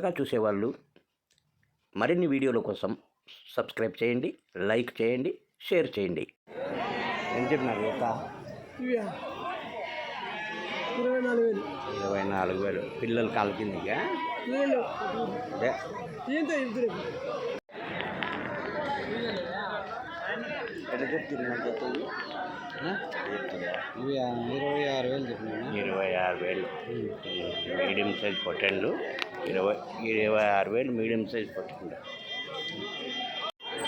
కొత్తగా చూసేవాళ్ళు మరిన్ని వీడియోల కోసం సబ్స్క్రైబ్ చేయండి లైక్ చేయండి షేర్ చేయండి. ఏం చెప్పినారు ఇవా. ఇరవై నాలుగు వేలు. ఇరవై నాలుగు వేలు. పిల్లలు కాలు కిందిగా ఎట్లా ఇరవై ఆరు వేలు చెప్పినా ఇరవై ఆరు వేలు. మీడియం సైజ్ పొట్టెళ్ళు. ఇరవై ఇరవై ఆరు వేలు మీడియం సైజ్ పొట్టెళ్ళు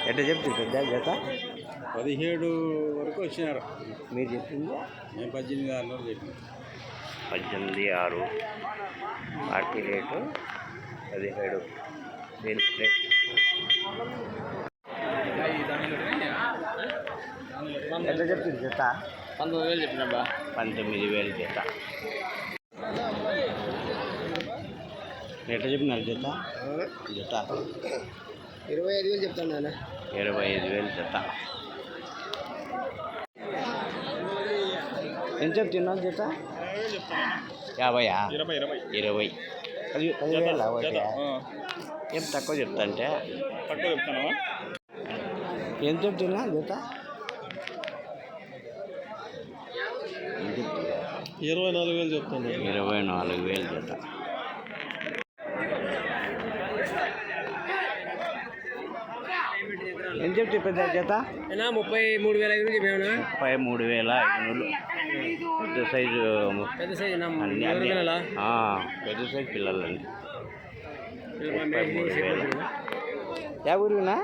ఎట్లా చెప్తుంది పెద్ద జత? పదిహేడు వరకు వచ్చినారు. మీరు చెప్పింది? నేను పద్దెనిమిది ఆరు వరకు చెప్పిన. పద్దెనిమిది ఆరు. పార్టీ రేటు పదిహేడు రేట్. ఎట్లా చెప్తుంది జత? పంతొమ్మిది వేలు చెప్పినా పంతొమ్మిది వేలు జత. ఎట్లా చెప్పినారు జత? జత. ఇరవై ఐదు వేలు చెప్తాను నాన్న. ఇరవై ఐదు వేలు జత. ఎంత చెప్తున్నావు జత? యాభైయా? ఇరవై ఇరవై. ఇరవై. పది పదివేల? ఏం తక్కువ చెప్తా అంటే తక్కువ చెప్తాను ఏం చెప్తున్నా జత? ఇరవై నాలుగు వేలు చెప్తాను. ఇరవై నాలుగు వేలు జత. చెప్తే పెద్ద జత అయినా ముప్పై మూడు వేల ఐదు చెప్పాను ముప్పై మూడు వేల ఐదు పెద్ద సైజు పెద్ద సైజు పెద్ద సైజు పిల్లలండి. ముప్పై మూడు వేలు. యా ఊరునా?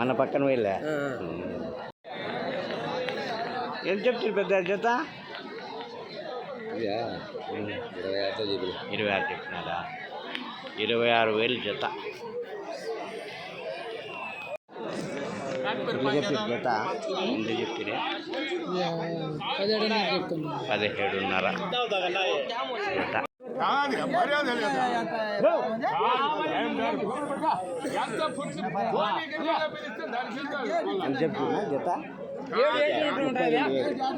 మన పక్కన వెళ్ళా ఏం చెప్తారు పెద్ద జత ఇరవై చెప్పిన. ఇరవై ఆరు చెప్పినారా ఇరవై ఆరు వేలు జత. చెప్తారు జత పదిహేడున్నర. జత ఎంత చెప్తున్నా జత?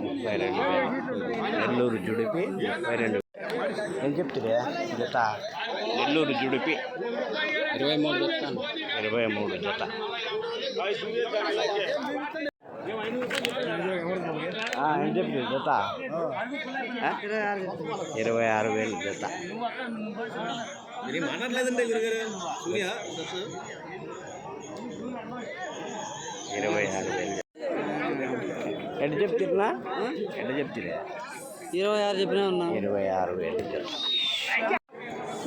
ముప్పై రెండు. నెల్లూరు జుడిపి ముప్పై రెండు. ఏం చెప్తురే జత? నెల్లూరు జుడిపి. ఇరవై మూడు చెప్తాను ఇరవై మూడు జత ఏం చెప్తుంది జత? ఇరవై ఆరు వేలు జత ఇరవై ఆరు వేలు ఎట్ట చెప్తున్నా? ఎట్ట చెప్తున్నా? ఇరవై ఆరు చెప్పినా ఉన్నా. ఇరవై ఆరు వేలు జత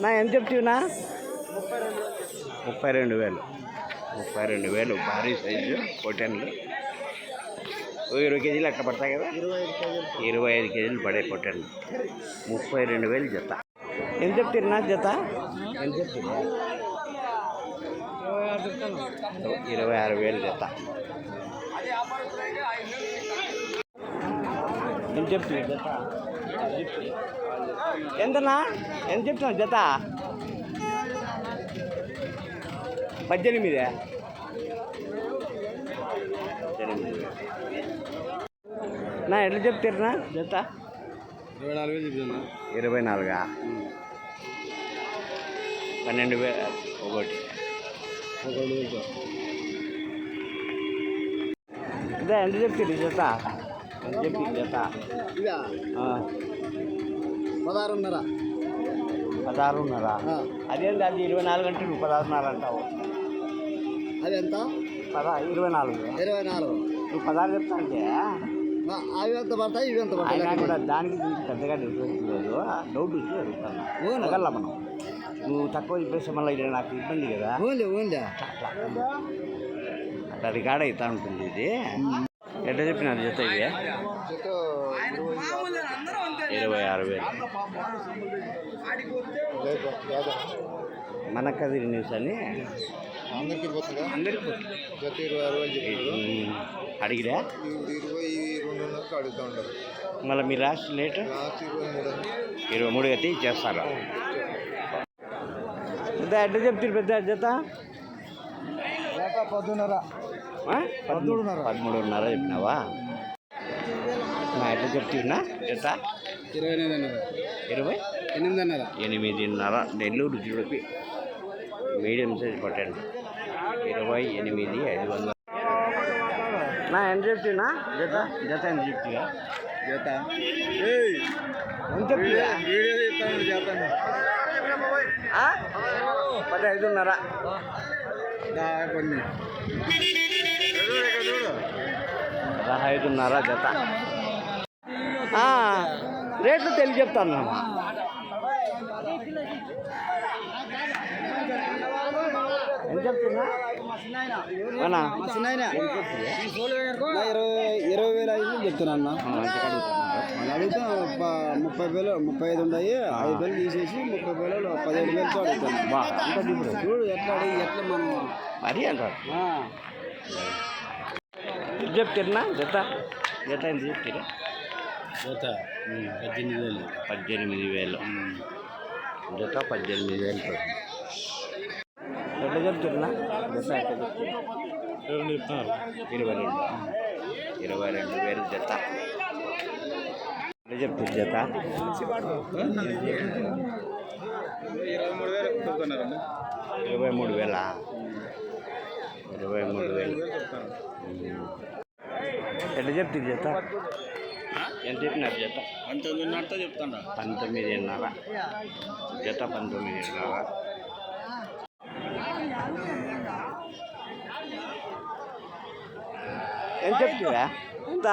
నా ఎంత చెప్తున్నా? ముప్పై రెండు వేలు. ముప్పై రెండు వేలు భారీ సైజు పొటెన్లు ఇరవై కేజీలు అట్లా పడతాయి కదా? ఇరవై ఐదు కేజీలు పడే పొటెన్లు ముప్పై రెండు వేలు జత. ఎంత చెప్తున్నా జత? ఎంత చెప్తున్నా? ఇరవై ఆరు వేలు జత. ఎంత చెప్తుంది జత ఎంతనా? ఎంత చెప్తున్నావు జత? పద్దెనిమిదే. నా ఎట్లా చెప్తారునా జత? ఇరవై నాలుగే చెప్తున్నా ఇరవై నాలుగా పన్నెండు వేల ఒకటి. పదకొండు ఎంత చెప్తారు జత? ఎంత చెప్తుంది జత? ఇదా పదహారున్నర. పదహారున్నర. అదేంటి అది ఇరవై నాలుగు నువ్వు పదహారున్నర అంటావు. అది ఎంత? పదా ఇరవై నాలుగు. ఇరవై నాలుగు. నువ్వు పదహారు చెప్తా అంటే అవి ఎంత పడతాయి? ఇవి ఎంత అయినా కూడా దానికి పెద్దగా డిఫరెన్స్ లేదు. డౌట్ వచ్చి అడుగుతాను మనం. నువ్వు తక్కువ చెప్పేస్తే మళ్ళీ ఇది నాకు ఇబ్బంది కదా. Only only. అట్లా రికార్డ్ అవుతా ఉంటుంది ఇది. ఎట్లా చెప్పినారు జత ఇది ఇరవై ఆరు వేలు. మన కదిరి న్యూస్ అని. అడిగిరా? మళ్ళీ మీ లాస్ట్ లేట్ ఇరవై మూడు అయితే ఇచ్చేస్తారు పెద్ద ఎట్ట చెప్తారు పెద్ద జత పద్దున్నర ఆ? పదమూడున్నర. పదమూడున్నర చెప్పినావా? నా ఎట్లా చెప్తున్నా జత ఇరవై ఎనిమిది అన్నది? ఇరవై? ఎనిమిదిన్నర ఎనిమిదిన్నర. నెల్లూరు జుడిపి మీడియం సైజ్ పొట్టండి ఇరవై ఎనిమిది ఐదు వందలు. నా ఎంత చెప్తున్నా? జత? జత ఎంత చెప్తున్నా? జత. వీడియో తీస్తాను చేస్తాను పదహైదున్నర. కొన్ని. పదహైదున్నర జత. రేట్లు తెలియ చెప్తాను ఎంత చెప్తున్నా? అవునా? ఎంత చెప్తున్నా? ఇరవై ఇరవై వేలు ఐదు చెప్తున్నా అన్న. అడుగుతా ముప్పై వేలు ముప్పై ఐదు ఉన్నాయి ఐదు వేలు తీసేసి ముప్పై వేలు పదిహేడు వేలతో అడుగుతాను. చూడు ఎట్లా అడిగి ఎట్లా మనం మరీ అంటారు చెప్తున్నా జత జత ఎంత చెప్తారా? జత పద్దెనిమిది వేలు. పద్దెనిమిది వేలు. జత పద్దెనిమిది వేలు ఎట్లా చెప్తున్నా జత ఎట్లా చెప్తున్నా? ఇరవై రెండు. ఇరవై రెండు వేలు జత ఎట్లా చెప్తుంది జత ఇరవై మూడు వేలు? ఇరవై మూడు వేల. ఇరవై మూడు వేలు ఎట్లా చెప్తుంది జత ఎంత చెప్పినారు జత? పంతొమ్మిదిన్నరతో చెప్తాను పంతొమ్మిదిన్నర. జత పంతొమ్మిదిన్నర. ఎంత చెప్తువా ఎంత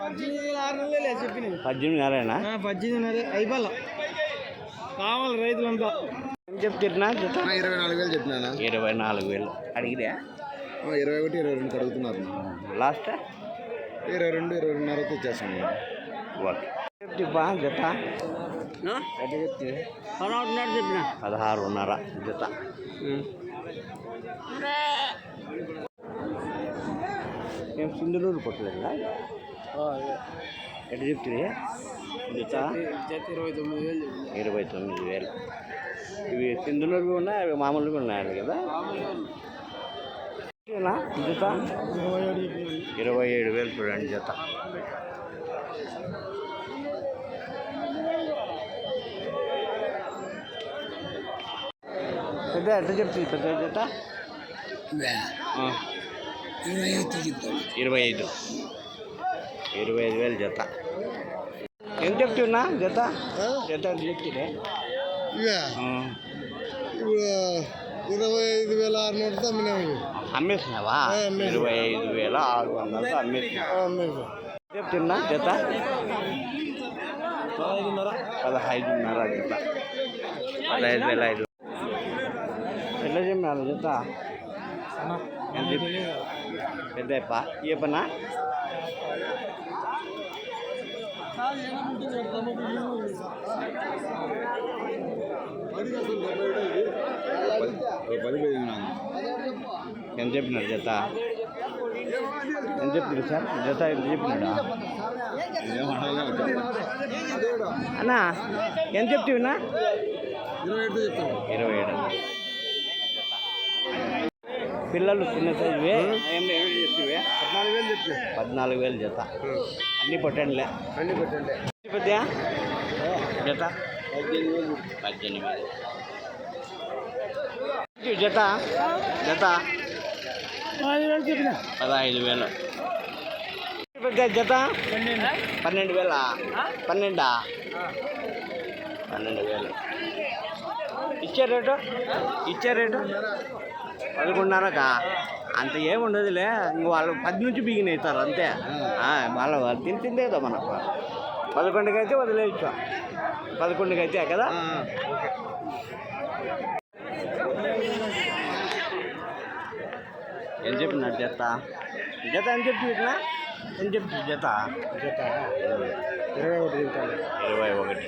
పద్దెనిమిది వేల ఆరు నెలలే చెప్పిన పద్దెనిమిదిన్నరేనా పద్దెనిమిదిన్నర అయిపోలే. కావాలి రైతులంతా. ఎంత చెప్తున్నా జత? ఇరవై నాలుగు వేలు చెప్పినా ఇరవై నాలుగు వేలు. అడిగిరా? ఇరవై ఒకటి ఇరవై రెండు అడుగుతున్నారు లాస్ట్? ఇరవై రెండు ఇరవై రెండున్నరతో ఇచ్చేస్తాను ఓకే చెప్తిప్పా జత. చెప్పిన. పదహారున్నర జత. ఏం సింధులూరు కొట్టలేదా? ఎట్లా చెప్తుంది జత? జత ఇరవై తొమ్మిది వేలు ఇరవై తొమ్మిది వేలు. ఇవి సింధులూరు ఉన్నాయి? అవి మామూలుగా ఉన్నాయి. కదా జత ఇరవై ఏడు వేలు చూడండి జత. పెద్ద ఎట్లా చెప్తుంది? పెద్ద జత. ఇరవై ఐదు చెప్తాను. ఇరవై ఐదు. ఇరవై ఐదు వేలు జత. ఎంత చెప్తున్నా జత? జత ఎంత చెప్తుండే ఇప్పుడు ఇరవై ఐదు వేల ఆరు నూట అమ్మినాము. అమ్మేసినావా. ఇరవై ఐదు వేల ఆరు వందలతో అమ్మేసినా. చెప్తున్నా జత? పదహైదున్నర పదహైదున్నర జత. పదహైదు వేల ఐదు ఎట్లా చెప్పినారు జత ఎంత చెప్పి? పెద్దప్ప ఏ పనా ఎంత చెప్పినారు జత? ఎంత చెప్పినారు సార్? జత ఎంత చెప్పినాడా? అన్నా ఎంత చెప్తున్నా ఇరవై చెప్తాను ఇరవై ఏడు? పిల్లలు చిన్న సైజువే. పద్నాలుగు వేలు చెప్తే పద్నాలుగు వేలు జత. అన్ని పొట్టండిలే. అన్ని పెట్టండి పెద్ద జత? పద్దెనిమిది జత. జత? పదహైదు వేలు పెద్ద జత? పన్నెండు. వేల? పన్నెండా? పన్నెండు వేలు. ఇచ్చే రేటు? ఇచ్చే రేటు? పదకొండున్నరకా అంత ఏముండదులే ఇంక వాళ్ళు పది నుంచి బిగిన అవుతారు అంతే వాళ్ళ వాళ్ళు తిని కదా మనకు. పదకొండుకి అయితే వదిలేయచ్చు పదకొండుకి అయితే కదా ఏం చెప్పినారు జత? జత ఎంత చెప్పినా? ఏం చెప్తుంది జత? జత. ఇరవై ఒకటి ఇరవై ఒకటి.